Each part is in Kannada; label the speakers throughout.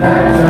Speaker 1: Thank you.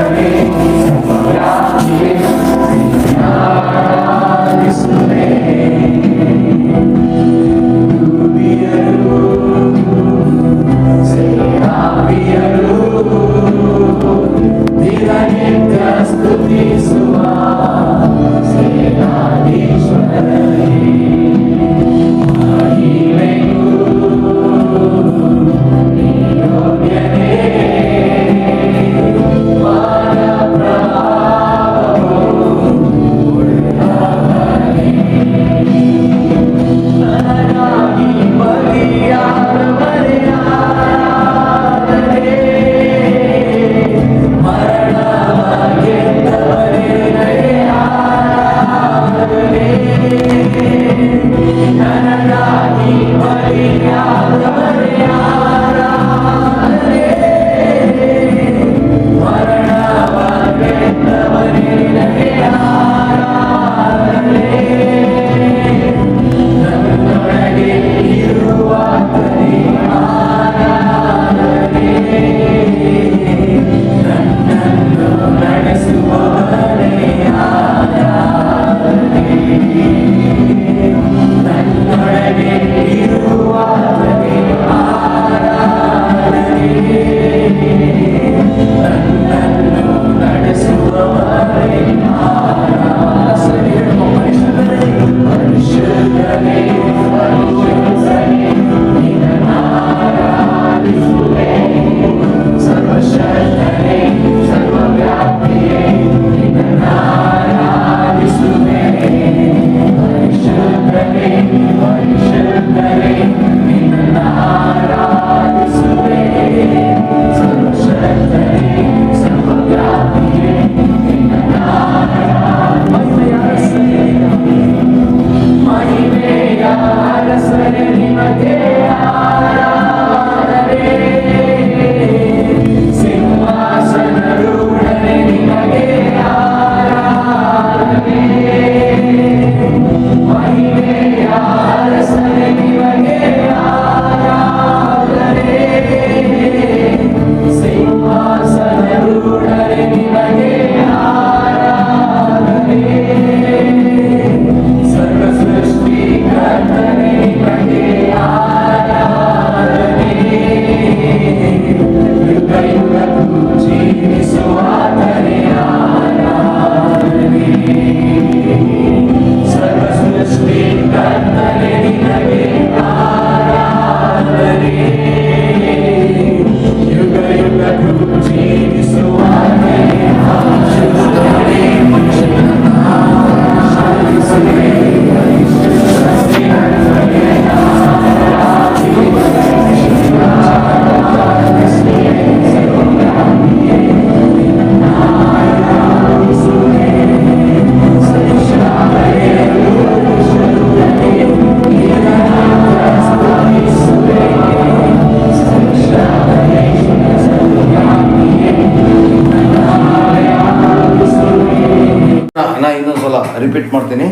Speaker 1: ಮಾಡ್ತೀನಿ.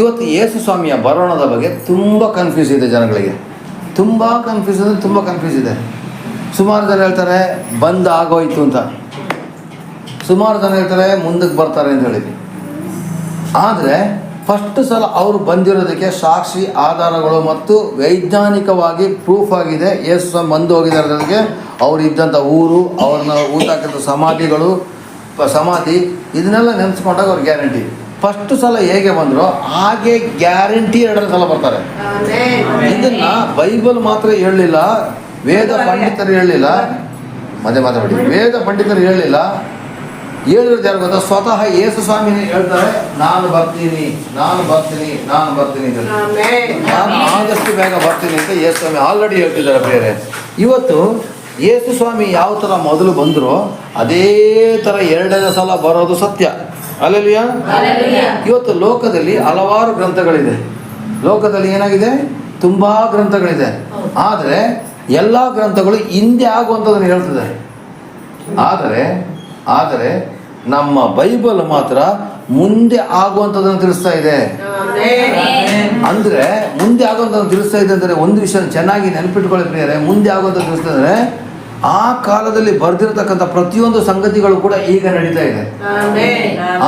Speaker 1: ಇವತ್ತು ಯೇಸು ಸ್ವಾಮಿಯ ಬರೋಣದ ಬಗ್ಗೆ ತುಂಬ ಕನ್ಫ್ಯೂಸ್ ಇದೆ ಜನಗಳಿಗೆ. ತುಂಬ ಕನ್ಫ್ಯೂಸ್ ಅಂದರೆ ತುಂಬ ಕನ್ಫ್ಯೂಸ್ ಇದೆ. ಸುಮಾರು ಜನ ಹೇಳ್ತಾರೆ, ಬಂದ್ ಆಗೋಯ್ತು ಅಂತ. ಸುಮಾರು ಜನ ಹೇಳ್ತಾರೆ ಮುಂದಕ್ಕೆ ಬರ್ತಾರೆ ಅಂತ ಹೇಳಿ ಆದರೆ ಫಸ್ಟ್ ಸಲ ಅವರು ಬಂದಿರೋದಕ್ಕೆ ಸಾಕ್ಷಿ, ಆಧಾರಗಳು ಮತ್ತು ವೈಜ್ಞಾನಿಕವಾಗಿ ಪ್ರೂಫ್ ಆಗಿದೆ. ಯೇಸು ಸ್ವಾಮಿ ಬಂದು ಹೋಗಿದ್ದಾರೆ ಅವ್ರು ಇದ್ದಂಥ ಊರು, ಅವ್ರನ್ನ ಊಟ ಸಮಾಧಿಗಳು ಸಮಾಧಿ, ಇದನ್ನೆಲ್ಲ ನೆನೆಸ್ಕೊಂಡಾಗ ಅವ್ರ ಗ್ಯಾರಂಟಿ ಫಸ್ಟ್ ಸಲ ಹೇಗೆ ಬಂದರೋ ಹಾಗೆ ಗ್ಯಾರಂಟಿ ಎರಡನೇ ಸಲ ಬರ್ತಾರೆ. ಇದನ್ನ ಬೈಬಲ್ ಮಾತ್ರ ಹೇಳಲಿಲ್ಲ ವೇದ ಪಂಡಿತರು ಹೇಳಲಿಲ್ಲ. ಮತ್ತೆ ಮಾತಾಡಿ ವೇದ ಪಂಡಿತರು ಹೇಳಲಿಲ್ಲ. ಹೇಳಿರೋದು ಯಾರು ಗೊತ್ತಾ? ಸ್ವತಃ ಯೇಸು ಸ್ವಾಮಿನೇ ಹೇಳ್ತಾರೆ ನಾನು ಬರ್ತೀನಿ ನಾನು ಬರ್ತೀನಿ ನಾನು ಬರ್ತೀನಿ. ನಾನು ಆದಷ್ಟು ಬೇಗ ಬರ್ತೀನಿ ಅಂತ ಯೇಸು ಸ್ವಾಮಿ ಆಲ್ರೆಡಿ ಹೇಳ್ತಿದ್ದಾರೆ ಬೇರೆ ಇವತ್ತು ಯೇಸು ಸ್ವಾಮಿ ಯಾವ ಥರ ಮೊದಲು ಬಂದರೋ ಅದೇ ಥರ ಎರಡನೇ ಸಲ ಬರೋದು ಸತ್ಯ. ಅಲ್ಲಲ್ಲಿಯ ಇವತ್ತು ಲೋಕದಲ್ಲಿ ಹಲವಾರು ಗ್ರಂಥಗಳಿದೆ. ಲೋಕದಲ್ಲಿ ಏನಾಗಿದೆ? ತುಂಬ ಗ್ರಂಥಗಳಿದೆ. ಆದರೆ ಎಲ್ಲ ಗ್ರಂಥಗಳು ಹಿಂದೆ ಆಗುವಂಥದ್ದನ್ನು ಹೇಳ್ತದೆ ಆದರೆ ಆದರೆ
Speaker 2: ನಮ್ಮ ಬೈಬಲ್ ಮಾತ್ರ ಮುಂದೆ ಆಗುವಂಥದ್ದನ್ನು ತಿಳಿಸ್ತಾ ಇದೆ. ಅಂದ್ರೆ ಮುಂದೆ ಆಗುವಂಥದ್ದು ತಿಳಿಸ್ತಾ ಇದೆ ಅಂದರೆ ಒಂದು ವಿಷಯ ಚೆನ್ನಾಗಿ ನೆನಪಿಟ್ಕೊಳ್ಳಿ ಪ್ರಿಯರೇ. ಮುಂದೆ ಆಗುವಂಥದ್ದು ತಿಳಿಸ್ತಾ ಇದ್ರೆ ಆ ಕಾಲದಲ್ಲಿ ಬರೆದಿರತಕ್ಕಂಥ ಪ್ರತಿಯೊಂದು ಸಂಗತಿಗಳು ಕೂಡ ಈಗ ನಡೀತಾ ಇದೆ.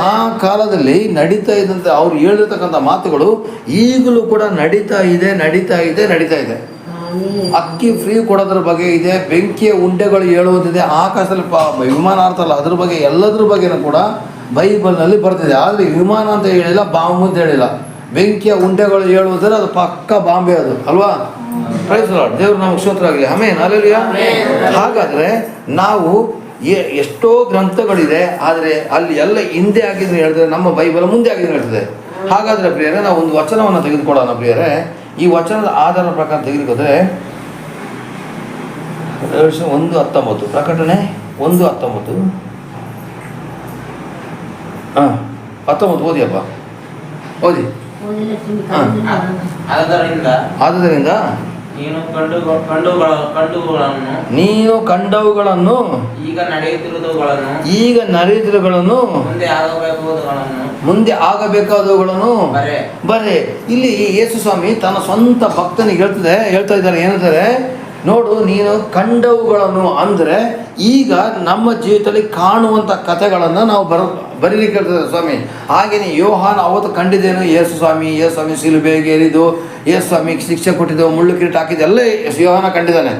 Speaker 2: ಆ ಕಾಲದಲ್ಲಿ ನಡೀತಾ ಇದ್ದಂತೆ ಅವ್ರು ಹೇಳಿರ್ತಕ್ಕಂಥ ಮಾತುಗಳು ಈಗಲೂ ಕೂಡ ನಡೀತಾ ಇದೆ ನಡೀತಾ ಇದೆ ನಡೀತಾ ಇದೆ. ಅಕ್ಕಿ ಫ್ರೀ ಕೊಡೋದ್ರ ಬಗ್ಗೆ ಇದೆ ಬೆಂಕಿಯ ಉಂಡೆಗಳು ಹೇಳುವುದಿದೆ ಆಕಾಶದಲ್ಲಿ ವಿಮಾನ ಅರ್ಥಲ್ಲ ಅದ್ರ ಬಗ್ಗೆ ಎಲ್ಲದ್ರ ಬಗ್ಗೆನೂ ಕೂಡ ಬೈಬಲ್ನಲ್ಲಿ ಬರ್ತಿದೆ ಆದರೆ ವಿಮಾನ ಅಂತ ಹೇಳಿಲ್ಲ ಬಾಂಬು ಅಂತ ಹೇಳಿಲ್ಲ. ಬೆಂಕಿಯ ಉಂಡೆಗಳು ಹೇಳುವುದ್ರೆ ಅದು ಪಕ್ಕ ಬಾಂಬೆ ಅದು ಅಲ್ವಾ? ಪ್ರೈಸ್ ಲಾರ್ಡ್ ದೇವ್ರು ನಮಗೆ ಸ್ತೋತ್ರ ಆಗಲಿ. ಆಮೇನ್ ಅಲ್ಲಿಯ ಹಾಗಾದ್ರೆ ನಾವು ಎಷ್ಟೋ ಗ್ರಂಥಗಳಿದೆ ಆದರೆ ಅಲ್ಲಿ ಎಲ್ಲ ಹಿಂದೆ ಆಗಿದ್ರೆ ಹೇಳಿದ್ರೆ ನಮ್ಮ ಬೈಬಲ್ ಮುಂದೆ ಆಗಿದ್ರೆ ಹೇಳ್ತದೆ. ಹಾಗಾದ್ರೆ ಪ್ರಿಯರೇ ನಾವು ಒಂದು ವಚನವನ್ನು ತೆಗೆದುಕೊಳ್ಳೋಣ ಪ್ರಿಯರೇ. ಈ ವಚನದ ಆಧಾರದ ಪ್ರಕಾರ ತೆಗೆದುಕೊಂಡ್ರೆ ಒಂದು ಹತ್ತೊಂಬತ್ತು. ಪ್ರಕಟಣೆ ಒಂದು ಹತ್ತೊಂಬತ್ತು. ಹಾಂ ಹತ್ತೊಂಬತ್ತು ಓದಿಯಪ್ಪ ಓದಿ.
Speaker 3: ಆದ್ದರಿಂದ
Speaker 2: ಆದುದರಿಂದ
Speaker 3: ನೀನು
Speaker 2: ಕಂಡವುಗಳನ್ನು
Speaker 3: ಈಗ ನಡೆಯುತ್ತಿರುವುದು
Speaker 2: ಈಗ ನರೇಂದ್ರಗಳನ್ನು
Speaker 3: ಮುಂದೆ ಆಗಬೇಕಾದವುಗಳನ್ನು
Speaker 2: ಮುಂದೆ ಆಗಬೇಕಾದವುಗಳನ್ನು
Speaker 3: ಬರೆ.
Speaker 2: ಬರೇ. ಇಲ್ಲಿ ಯೇಸು ಸ್ವಾಮಿ ತನ್ನ ಸ್ವಂತ ಭಕ್ತನಿಗೆ ಹೇಳ್ತದೆ ಹೇಳ್ತಾ ಇದ್ದಾರೆ ಏನಂತಾರೆ ನೋಡು, ನೀನು ಕಂಡವುಗಳನ್ನು ಅಂದರೆ ಈಗ ನಮ್ಮ ಜೀವಿತದಲ್ಲಿ ಕಾಣುವಂಥ ಕಥೆಗಳನ್ನು ನಾವು ಬರ, ಬರೀಲಿಕ್ಕೆ ಸ್ವಾಮಿ. ಹಾಗೆಯೇ ಯೋಹಾನ್ ಅವತ್ತು ಕಂಡಿದ್ದೇನು? ಯೇಸು ಸ್ವಾಮಿ ಯೇಸು ಸ್ವಾಮಿ ಸಿಲುಬೆಗೆ ಏರಿದು ಯೇಸು ಸ್ವಾಮಿಗೆ ಶಿಕ್ಷೆ ಕೊಟ್ಟಿದ್ದೆವು, ಮುಳ್ಳು ಕಿರೀಟ ಹಾಕಿದ್ದೆಲ್ಲ ಯೋಹಾನ ಕಂಡಿದ್ದಾನೆ.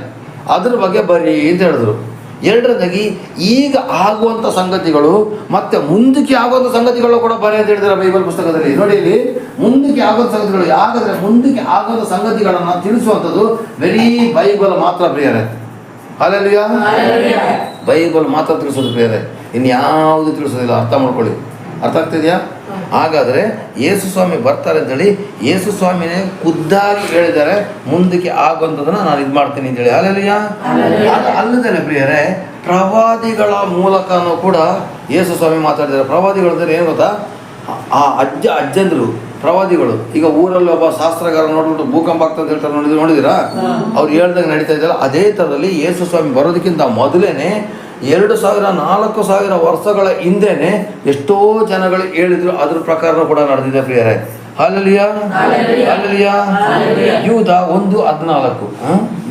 Speaker 2: ಅದ್ರ ಬಗ್ಗೆ ಬರೀ ಅಂತ ಹೇಳಿದ್ರು. ಎರಡನೇದಾಗಿ ಈಗ ಆಗುವಂಥ ಸಂಗತಿಗಳು ಮತ್ತೆ ಮುಂದಕ್ಕೆ ಆಗುವಂಥ ಸಂಗತಿಗಳು ಕೂಡ ಬರೆ ಅಂತ ಹೇಳಿದ್ರೆ ಬೈಬಲ್ ಪುಸ್ತಕದಲ್ಲಿ. ನೋಡಿ ಇಲ್ಲಿ ಮುಂದಕ್ಕೆ ಆಗುವಂಥ ಸಂಗತಿಗಳು ಯಾಕಂದ್ರೆ ಮುಂದಕ್ಕೆ ಆಗುವಂಥ ಸಂಗತಿಗಳನ್ನು ತಿಳಿಸುವಂಥದ್ದು ವೆರಿ ಬೈಬಲ್ ಮಾತ್ರ ಪ್ರಿಯರೇ ಅಲ್ಲಲ್ಲಿಯ ಬೈಬಲ್ ಮಾತ್ರ ತಿಳಿಸೋದು ಪ್ರಿಯರೇ ಇನ್ಯಾವುದು ತಿಳಿಸೋದಿಲ್ಲ ಅರ್ಥ ಮಾಡ್ಕೊಳ್ಳಿ. ಅರ್ಥ ಆಗ್ತಿದೆಯಾ ಹಾಗಾದರೆ ಯೇಸು ಸ್ವಾಮಿ ಬರ್ತಾರೆ ಅಂತೇಳಿ ಯೇಸು ಸ್ವಾಮಿನೇ ಖುದ್ದಾಗಿ ಹೇಳಿದ್ದಾರೆ ಮುಂದಕ್ಕೆ ಆಗುವಂಥದ್ದನ್ನು ನಾನು ಇದು ಮಾಡ್ತೀನಿ ಅಂತೇಳಿ. ಅಲ್ಲಲ್ಲಿಯ ಅದು ಅಲ್ಲದೆ ಪ್ರಿಯರೇ ಪ್ರವಾದಿಗಳ ಮೂಲಕನೂ ಕೂಡ ಯೇಸು ಸ್ವಾಮಿ ಮಾತಾಡಿದ್ದಾರೆ. ಪ್ರವಾದಿಗಳು ಅಂದರೆ ಏನು ಗೊತ್ತಾ? ಆ ಅಜ್ಜ ಅಜ್ಜಂದರು ಪ್ರವಾದಿಗಳು. ಈಗ ಊರಲ್ಲಿ ಒಬ್ಬ ಶಾಸ್ತ್ರಗಾರ ನೋಡ್ಬಿಟ್ಟು ಭೂಕಂಪ ಆಗ್ತದೆ ಹೇಳ್ತಾರೆ ನೋಡಿದ್ರೆ? ನೋಡಿದಿರಾ ಅವ್ರು ಹೇಳ್ದಂಗೆ ನಡೀತಾ ಇದ್ದಾರೆ ಅದೇ ಥರದಲ್ಲಿ ಯೇಸು ಸ್ವಾಮಿ ಬರೋದಕ್ಕಿಂತ ಮೊದಲೇನೆ ಎರಡು ಸಾವಿರ ನಾಲ್ಕು ಸಾವಿರ ವರ್ಷಗಳ ಹಿಂದೆನೆ ಎಷ್ಟೋ ಜನಗಳು ಹೇಳಿದ್ರು ಅದ್ರ ಪ್ರಕಾರ ಕೂಡ ನಡೆದಿದೆ ಪ್ರಿಯರೇ. ಹಾಲಲಿಯ ಹಾಲಲಿಯ ಯೂದ ಒಂದು ಹದಿನಾಲ್ಕು.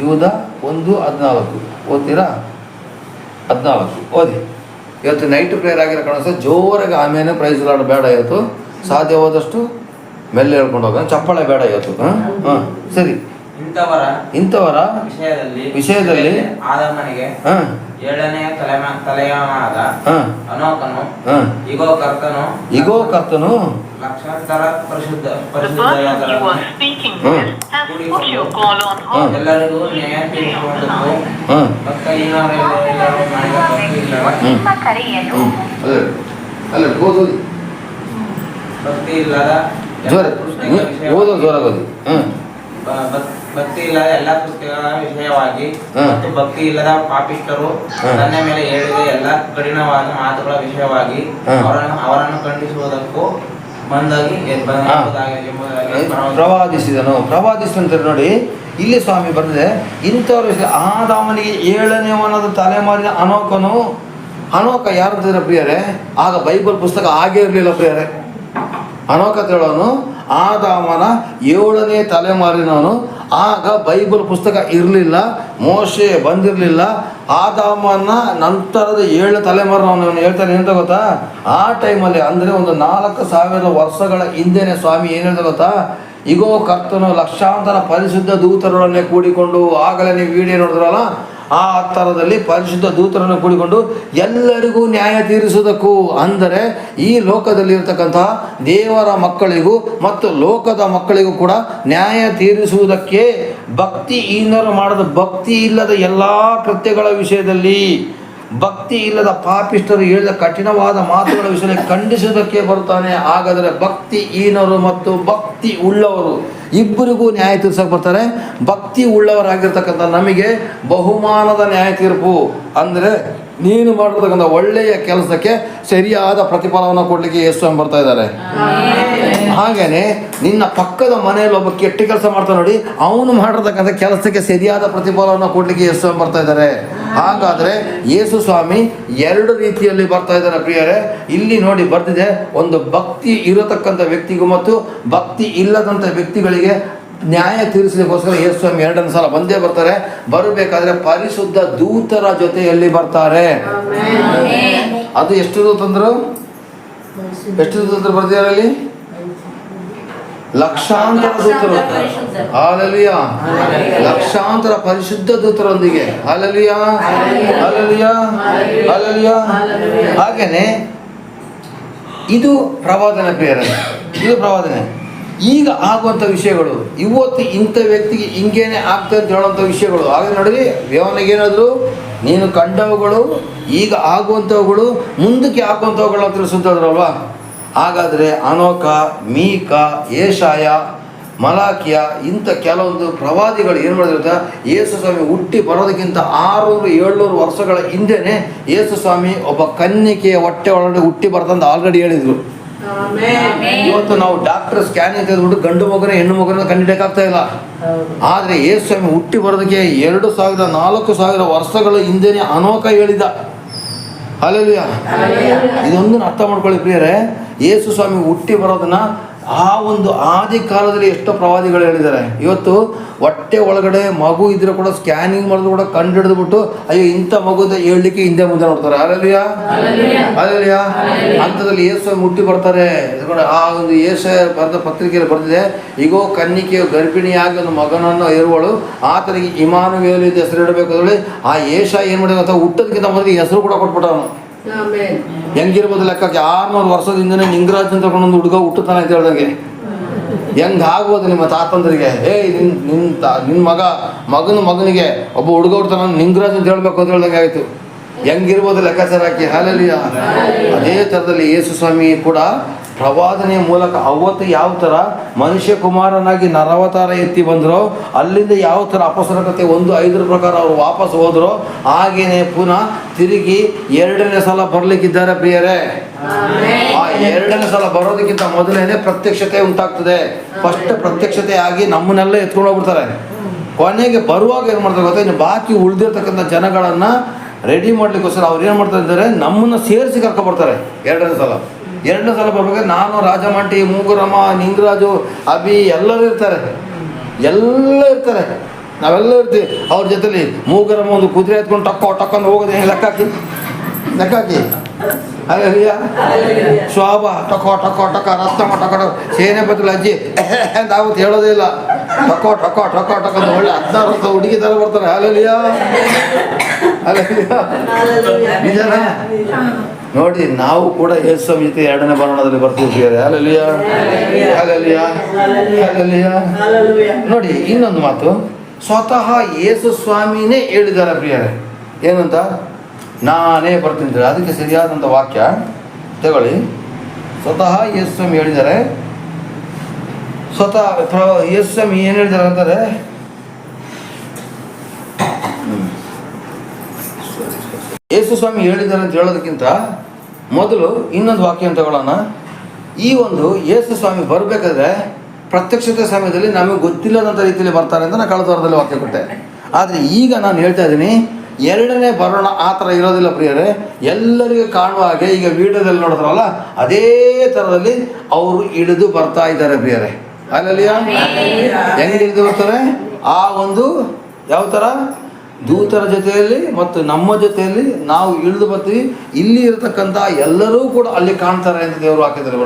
Speaker 2: ಯೂದ ಒಂದು ಹದಿನಾಲ್ಕು. ಓದ್ತೀರಾ? ಹದಿನಾಲ್ಕು. ಓದಿ. ಇವತ್ತು ನೈಟ್ ಪ್ರೇಯರ್ ಆಗಿರೋ ಕಣಸ ಜೋರಾಗಿ ಆಮೇಲೆ ಪ್ರೈಸ್ ಲಾಡ್ ಬೇಡ ಇವತ್ತು. ಸಾಧ್ಯವಾದಷ್ಟು ಮೆಲ್ಲೆ ಹೇಳ್ಕೊಂಡು ಹೋಗೋಣ. ಚಪ್ಪಾಳೆ ಬೇಡ ಇವತ್ತು. ಹಾಂ? ಹಾಂ. ಸರಿ.
Speaker 3: ಇಂಥವರ
Speaker 2: ಇಂಥವರ
Speaker 3: ವಿಷಯದಲ್ಲಿ
Speaker 2: ವಿಷಯದಲ್ಲಿ ಹಾಂ.
Speaker 3: ಏಳನೆಯ ತಲೆಮ ತಲೆಯನಾದ
Speaker 2: ಹಾಂ.
Speaker 3: ಅನೋಕನು ಇಗೋ ಕರ್ತನು
Speaker 2: ಇಗೋ ಕರ್ತನು.
Speaker 3: ಲಕ್ಷಾಂತರ ಪರಿಶುದ್ಧ ಪರಿಶುದ್ಧ. ಎಲ್ಲರಿಗೂ ನ್ಯಾಯ ತೀರಿಸುವುದಕ್ಕೂ
Speaker 2: ಹಾಂ.
Speaker 3: ಭಕ್ತಹೀನರೆಲ್ಲರೂ ಮಾಡಿದ ಭಕ್ತಿ ಭಕ್ತಿ ಇಲ್ಲದ
Speaker 2: ಜೋರ ಓದೋ ಜೋರಾಗಿ ಓದಿ. ಹಾಂ
Speaker 3: ಬ- ಭಕ್- ಭಕ್ತಿ ಇಲ್ಲದ ಎಲ್ಲ ಪುಸ್ತಕಗಳ ವಿಷಯವಾಗಿ. ಮತ್ತು ಭಕ್ತಿ ಇಲ್ಲದ ಪಾಪಿಷ್ಟರು ತನ್ನ ಮೇಲೆ ಹೇಳಿದ ಎಲ್ಲ ಕಠಿಣವಾದ ಮಾತುಗಳ ವಿಷಯವಾಗಿ. ಅವರನ್ನು ಅವರನ್ನು ಖಂಡಿಸುವುದಕ್ಕೂ ಬಂದಾಗಿ
Speaker 2: ಹಾ.
Speaker 3: ಎಂಬುದಾಗಿ ಎಂಬುದಾಗಿ ಪ್ರವಾದಿ-
Speaker 2: ಪ್ರವಾದಿಸಿದನು ಪ್ರವಾದಿಸಿದಂತಾರೆ ನೋಡಿ ಇಲ್ಲಿ ಸ್ವಾಮಿ ಬಂದಿದೆ ಇಂಥವ್ರ ವಿಷಯ ಆದಾಮನಿಗೆ ಏಳನೇವನದ ತಲೆಮಾರಿನ ಅನೋಕನು ಅನೋಕ ಯಾರು ಅಂತಿದ್ರೆ ಪ್ರಿಯರೇ ಆಗ ಬೈಬಲ್ ಪುಸ್ತಕ ಆಗೇ ಇರಲಿಲ್ಲ ಪ್ರಿಯರೇ ಅನೋಕ ಅಂತ ಹೇಳೋನು ಆದಾಮನ ಏಳನೇ ತಲೆಮಾರಿನವನು. ಆಗ ಬೈಬಲ್ ಪುಸ್ತಕ ಇರಲಿಲ್ಲ, ಮೋಶೆ ಬಂದಿರಲಿಲ್ಲ. ಆದಾಮನ ನಂತರದ ಏಳು ತಲೆಮಾರಿನವನು ಅವನು ಹೇಳ್ತಾನೆ, ಏನಂತ ಗೊತ್ತಾ? ಆ ಟೈಮಲ್ಲಿ, ಅಂದರೆ ಒಂದು ನಾಲ್ಕು ಸಾವಿರ ವರ್ಷಗಳ ಹಿಂದೆನೆ ಸ್ವಾಮಿ ಏನು ಹೇಳ್ತಾ ಗೊತ್ತಾ? ಇಗೋ ಕರ್ತನು ಲಕ್ಷಾಂತರ ಪರಿಶುದ್ಧ ದೂತರೊಡನೆ ಕೂಡಿಕೊಂಡು, ಆಗಲೇ ನೀವು ವಿಡಿಯೋ ನೋಡಿದ್ರಲ್ಲ? ಆ ಥರದಲ್ಲಿ ಪರಿಶುದ್ಧ ದೂತರನ್ನು ಕೂಡಿಕೊಂಡು ಎಲ್ಲರಿಗೂ ನ್ಯಾಯ ತೀರಿಸುವುದಕ್ಕೂ ಅಂದರೆ ಈ ಲೋಕದಲ್ಲಿ ಇರತಕ್ಕಂತಹ ದೇವರ ಮಕ್ಕಳಿಗೂ ಮತ್ತು ಲೋಕದ ಮಕ್ಕಳಿಗೂ ಕೂಡ ನ್ಯಾಯ ತೀರಿಸುವುದಕ್ಕೆ ಭಕ್ತಿ ಈನರು ಮಾಡದ ಭಕ್ತಿ ಇಲ್ಲದ ಎಲ್ಲ ಕೃತ್ಯಗಳ ವಿಷಯದಲ್ಲಿ, ಭಕ್ತಿ ಇಲ್ಲದ ಪಾಪಿಷ್ಟರು ಹೇಳಿದ ಕಠಿಣವಾದ ಮಾತುಗಳ ವಿಷಯದಲ್ಲಿ ಖಂಡಿಸುವುದಕ್ಕೆ ಬರುತ್ತಾನೆ. ಹಾಗಾದರೆ ಭಕ್ತಿ ಈನರು ಮತ್ತು ಭಕ್ತಿ ಉಳ್ಳವರು ಇಬ್ಬರಿಗೂ ನ್ಯಾಯ ತೀರ್ಸಕ್ಕೆ ಬರ್ತಾರೆ. ಭಕ್ತಿ ಉಳ್ಳವರಾಗಿರ್ತಕ್ಕಂಥ ನಮಗೆ ಬಹುಮಾನದ ನ್ಯಾಯ ತೀರ್ಪು ಅಂದರೆ ನೀನು ಮಾಡಿರ್ತಕ್ಕಂಥ ಒಳ್ಳೆಯ ಕೆಲಸಕ್ಕೆ ಸರಿಯಾದ ಪ್ರತಿಫಲವನ್ನು ಕೊಡಲಿಕ್ಕೆ ಯೇಸು ಬರ್ತಾ ಇದ್ದಾರೆ. ಹಾಗೇನೆ ನಿನ್ನ ಪಕ್ಕದ ಮನೆಯಲ್ಲಿ ಒಬ್ಬ ಕೆಟ್ಟ ಕೆಲಸ ಮಾಡ್ತಾ ನೋಡಿ ಅವನು ಮಾಡಿರ್ತಕ್ಕಂಥ ಕೆಲಸಕ್ಕೆ ಸರಿಯಾದ ಪ್ರತಿಫಲವನ್ನು ಕೊಡಲಿಕ್ಕೆ ಯೇಸು ಬರ್ತಾ ಇದ್ದಾರೆ. ಹಾಗಾದರೆ ಯೇಸು ಸ್ವಾಮಿ ಎರಡು ರೀತಿಯಲ್ಲಿ ಬರ್ತಾ ಇದ್ದಾರೆ ಪ್ರಿಯರೇ. ಇಲ್ಲಿ ನೋಡಿ ಬರ್ತಿದೆ ಒಂದು ಭಕ್ತಿ ಇರತಕ್ಕಂಥ ವ್ಯಕ್ತಿಗೂ ಮತ್ತು ಭಕ್ತಿ ಇಲ್ಲದಂಥ ವ್ಯಕ್ತಿಗಳಿಗೆ ನ್ಯಾಯ ತೀರಿಸಲಿಕ್ಕೋಸ್ಕರ ಯೇಸು ಸ್ವಾಮಿ ಎರಡನೇ ಸಲ ಬಂದೇ ಬರ್ತಾರೆ. ಬರಬೇಕಾದ್ರೆ ಪರಿಶುದ್ಧ ದೂತರ ಜೊತೆಯಲ್ಲಿ ಬರ್ತಾರೆ. ಅದು ಎಷ್ಟು ದೂತಂದ್ರು ಎಷ್ಟು ದೂತಂದ್ರು ಬರ್ತೀರ ಅಲ್ಲಿ? ಲಕ್ಷಾಂತರ ದೂತರು. ಹಾಲಲಿಯ ಲಕ್ಷಾಂತರ ಪರಿಶುದ್ಧ ದೂತರೊಂದಿಗೆ. ಹಾಲಲಿಯ ಹಾಲಲಿಯ ಹಾಲಲಿಯ ಹಾಗೇನೆ ಇದು ಪ್ರವಾದನ ಬೇರೆ ಇದು ಪ್ರವಾದನೆ. ಈಗ ಆಗುವಂಥ ವಿಷಯಗಳು. ಇವತ್ತು ಇಂಥ ವ್ಯಕ್ತಿಗೆ ಹಿಂಗೇನೆ ಆಗ್ತದೆ ಅಂತ ಹೇಳುವಂಥ ವಿಷಯಗಳು. ಆಗ ನೋಡಿ ವ್ಯವನಿಗೇನಾದರೂ ನೀನು ಕಂಡವುಗಳು, ಈಗ ಆಗುವಂಥವುಗಳು ಮುಂದಕ್ಕೆ ಆಗುವಂಥವುಗಳು ಅಂತ ತಿಳಿಸುತ್ತದ್ರಲ್ವಾ ಹಾಗಾದರೆ ಅನೋಕ, ಮೀಕ, ಏಷಾಯ, ಮಲಾಕಿಯ ಇಂಥ ಕೆಲವೊಂದು ಪ್ರವಾದಿಗಳು ಏನು ಮಾಡಿದ್ರೆ ಯೇಸು ಸ್ವಾಮಿ ಹುಟ್ಟಿ ಬರೋದಕ್ಕಿಂತ ಆರುನೂರು, ಏಳ್ನೂರು ವರ್ಷಗಳ ಹಿಂದೆನೆ ಯೇಸು ಸ್ವಾಮಿ ಒಬ್ಬ ಕನ್ನಿಕೆಯ ಹೊಟ್ಟೆ ಒಳಗಡೆ ಹುಟ್ಟಿ ಬರ್ತಂತ ಆಲ್ರೆಡಿ ಹೇಳಿದ್ರು. ಇವತ್ತು ನಾವು ಡಾಕ್ಟರ್ ಸ್ಕ್ಯಾನಿಂಗ್ ತೆಗೆದ್ಬಿಟ್ಟು ಗಂಡು ಮಗನ ಹೆಣ್ಣು ಮಗನ ಕಂಡಿಡಿಯಕ್ಕಾಗ್ತಾ ಇಲ್ಲ. ಆದರೆ ಯೇಸು ಸ್ವಾಮಿ ಹುಟ್ಟಿ ಬರೋದಕ್ಕೆ ಎರಡು ಸಾವಿರ ನಾಲ್ಕು ಸಾವಿರ ವರ್ಷಗಳ ಹಿಂದೆನೆ ಅನೋಕ ಹೇಳಿದ ಅಲ್ಲಲ್ಯ ಇದೊಂದನ್ನು ಅರ್ಥ ಮಾಡ್ಕೊಳ್ಳಿ ಪ್ರಿಯರೇ. ಯೇಸು ಸ್ವಾಮಿ ಹುಟ್ಟಿ ಬರೋದನ್ನ ಆ ಒಂದು ಆದಿ ಕಾಲದಲ್ಲಿ ಎಷ್ಟೋ ಪ್ರವಾದಿಗಳು ಹೇಳಿದ್ದಾರೆ. ಇವತ್ತು ಹೊಟ್ಟೆ ಒಳಗಡೆ ಮಗು ಇದ್ರೆ ಕೂಡ ಸ್ಕ್ಯಾನಿಂಗ್ ಮಾಡಿದ್ರು ಕೂಡ ಕಂಡು ಹಿಡಿದ್ಬಿಟ್ಟು ಅಯ್ಯೋ ಇಂಥ ಮಗುದ ಹೇಳಲಿಕ್ಕೆ ಹಿಂದೆ ಮುಂದೆ ನೋಡ್ತಾರೆ. ಅಲ್ಲಲ್ಯ ಅಲ್ಲಲ್ಯ ಅಂಥದ್ರಲ್ಲಿ ಏಸು ಮುಟ್ಟಿ ಬರ್ತಾರೆ. ಆ ಒಂದು ಏಸ ಬರೆದ ಪತ್ರಿಕೆಯಲ್ಲಿ ಬರ್ತಿದೆ ಈಗೋ ಕನ್ನಿಕೆಯು ಗರ್ಭಿಣಿಯಾಗಿ ಒಂದು ಮಗನನ್ನು ಇರುವಳು ಆತನಿಗೆ ಇಮಾನುವೇಲು ಹೆಸರು ಇಡಬೇಕು ಹೇಳಿ ಆ ಏಷ ಏನು ಮಾಡಿದ ಅಂತ ಹುಟ್ಟೋದಕ್ಕಿಂತ ಮೊದಲಿಗೆ ಹೆಸರು ಕೂಡ ಕೊಟ್ಬಿಟ್ಟ ಅವನು ಹೆಂಗಿರ್ಬೋದು ಲೆಕ್ಕಕ್ಕೆ ಆರ್ನೂರು ವರ್ಷದಿಂದನೇ ನಿಂಗರಾಜ್ ಅಂತ ಒಂದು ಹುಡುಗ ಹುಟ್ಟುತ್ತಾನೆ ಅಂತ ಹೇಳ್ದಂಗೆ. ಹೆಂಗ್ ಆಗ್ಬೋದು ನಿಮ್ಮ ತಾತಂದ್ರಿಗೆ? ಏಯ್ ನಿನ್ ನಿನ್ ತಾ- ನಿನ್ ಮಗ ಮಗನ ಮಗನಿಗೆ ಒಬ್ಬ ಹುಡುಗ ಹುಡ್ತಾನ ನಿಂಗರಾಜ್ ಅಂತ ಹೇಳ್ಬೇಕು ಅಂತ ಹೇಳ್ದಂಗೆ ಆಯ್ತು. ಹೆಂಗಿರ್ಬೋದು ಲೆಕ್ಕಾಚಾರ ಹಾಕಿ? ಹಾಲಲ್ಲಿ ಅದೇ ಥರದಲ್ಲಿ ಯೇಸು ಸ್ವಾಮಿ ಕೂಡ ಪ್ರವಾದನೆಯ ಮೂಲಕ ಅವತ್ತು ಯಾವ ಥರ ಮನುಷ್ಯ ಕುಮಾರನಾಗಿ ನರವತಾರ ಎತ್ತಿ ಬಂದರೋ ಅಲ್ಲಿಂದ ಯಾವ ಥರ ಅಪಸರಕತೆ ಒಂದು ಐದರ ಪ್ರಕಾರ ಅವರು ವಾಪಸ್ ಹೋದರೋ ಹಾಗೇನೆ ಪುನಃ ತಿರುಗಿ ಎರಡನೇ ಸಲ ಬರಲಿಕ್ಕಿದ್ದಾರೆ ಪ್ರಿಯರೇ. ಆ ಎರಡನೇ ಸಲ ಬರೋದಕ್ಕಿಂತ ಮೊದಲೇನೆ ಪ್ರತ್ಯಕ್ಷತೆ ಉಂಟಾಗ್ತದೆ. ಫಸ್ಟ್ ಪ್ರತ್ಯಕ್ಷತೆ ಆಗಿ ನಮ್ಮನ್ನೆಲ್ಲ ಎತ್ಕೊಂಡು ಹೋಗ್ಬಿಡ್ತಾರೆ. ಕೊನೆಗೆ ಬರುವಾಗ ಏನು ಮಾಡ್ತಾರೆ ಗೊತ್ತಾ? ಇನ್ನು ಬಾಕಿ ಉಳಿದಿರ್ತಕ್ಕಂಥ ಜನಗಳನ್ನು ರೆಡಿ ಮಾಡಲಿಕ್ಕೋಸ್ಕರ ಅವ್ರು ಏನು ಮಾಡ್ತಾ ಇದ್ದಾರೆ? ನಮ್ಮನ್ನು ಸೇರಿಸಿ ಕರ್ಕೊಬರ್ತಾರೆ ಎರಡನೇ ಸಲ. ಎರಡನೇ ಸಲ ಬರ್ಬೇಕಾದ್ರೆ ನಾನು ರಾಜಮಂಟಿ ಮೂಗುರಮ್ಮ ನಿಂಗರಾಜು ಅಭಿ ಎಲ್ಲರೂ ಇರ್ತಾರೆ. ಎಲ್ಲ ಇರ್ತಾರೆ. ನಾವೆಲ್ಲ ಇರ್ತೀವಿ. ಅವ್ರ ಜೊತೆಲಿ ಮೂಗರಮ್ಮ ಒಂದು ಕುದುರೆ ಎತ್ಕೊಂಡು ಟಕ್ಕೋ ಟಕ್ಕೊಂಡು ಹೋಗೋದೇ ಲೆಕ್ಕಾಕಿ ಲೆಕ್ಕ ಹಾಕಿ? ಲೆಕ್ಕ ಹಾಕಿ? ಅಲ್ಲಯ್ಯ. ಶೋಭಾ ಟಕೋ ಟಕೋ ಟಕ ರತ್ನಮ್ಮ ಟಕ ಸೇನೆ ಬದಲು ಅಜ್ಜಿ. ಅಂತ ಹೇಳೋದೇ ಇಲ್ಲ. ಟಕೋ ಟಕೋ ಟಕೋ ಟಕ ಅಂತ ಒಳ್ಳೆ ಹದಿನಾರು ವರ್ಷ ಹುಡುಗಿ ಥರ ಬರ್ತಾರೆ. ಅಲ್ಲಿಯ ಅಲ್ಲಿಯ ನಿಜನಾ? ನೋಡಿ ನಾವು ಕೂಡ ಯೇಸು ಸಂಹಿತೆ ಎರಡನೇ ಬರೋಣದಲ್ಲಿ ಬರ್ತೀವಿ ಅಲಲಿಯ ನೋಡಿ ಇನ್ನೊಂದು ಮಾತು. ಸ್ವತಃ ಯೇಸು ಸ್ವಾಮಿನೇ ಹೇಳಿದ್ದಾರೆ ಪ್ರಿಯರೇ. ಏನಂತ? ನಾನೇ ಬರ್ತೀನಿ ಅದಕ್ಕೆ ಸರಿಯಾದಂಥ ವಾಕ್ಯ. ತಗೊಳ್ಳಿ. ಸ್ವತಃ ಯೇಸು ಸ್ವಾಮಿ ಹೇಳಿದ್ದಾರೆ. ಸ್ವತಃ ಪ್ರ ಯೇಸು ಸ್ವಾಮಿ ಏನು ಹೇಳಿದ್ದಾರೆ ಅಂತಾರೆ ಯೇಸು ಸ್ವಾಮಿ ಹೇಳಿದ್ದಾರೆ ಅಂತ ಹೇಳೋದಕ್ಕಿಂತ ಮೊದಲು ಇನ್ನೊಂದು ವಾಕ್ಯ ಅಂತ ಹೇಳೋಣ. ಈ ಒಂದು ಯೇಸು ಸ್ವಾಮಿ ಬರಬೇಕಾದ್ರೆ ಪ್ರತ್ಯಕ್ಷತೆ ಸಮಯದಲ್ಲಿ ನಮಗೆ ಗೊತ್ತಿಲ್ಲದಂಥ ರೀತಿಯಲ್ಲಿ ಬರ್ತಾರೆ ಅಂತ ನಾನು ಕಳೆದ ವಾರದಲ್ಲಿ ವಾಕ್ಯ ಕೊಟ್ಟೆ. ಆದರೆ ಈಗ ನಾನು ಹೇಳ್ತಾ ಇದ್ದೀನಿ ಎರಡನೇ ಬರೋಣ ಆ ಥರ ಇರೋದಿಲ್ಲ ಪ್ರಿಯರೇ. ಎಲ್ಲರಿಗೂ ಕಾಣುವ ಹಾಗೆ ಈಗ ವಿಡಿಯೋದಲ್ಲಿ ನೋಡಿದ್ರಲ್ಲ ಅದೇ ಥರದಲ್ಲಿ ಅವರು ಇಳಿದು ಬರ್ತಾ ಇದ್ದಾರೆ ಪ್ರಿಯರೇ. ಅಲ್ಲಲ್ಲಿಯ ಹೆಂಗೆ ಇಳಿದು ಬರ್ತಾರೆ? ಆ ಒಂದು ಯಾವ ಥರ? ದೂತರ ಜೊತೆಯಲ್ಲಿ ಮತ್ತು ನಮ್ಮ ಜೊತೆಯಲ್ಲಿ ನಾವು ಇಳಿದು ಬರ್ತೀವಿ. ಇಲ್ಲಿ ಇರತಕ್ಕಂಥ ಎಲ್ಲರೂ ಕೂಡ ಅಲ್ಲಿ ಕಾಣ್ತಾರೆ ಅಂತ ದೇವರು ಹಾಕಿದ್ದಾರೆ.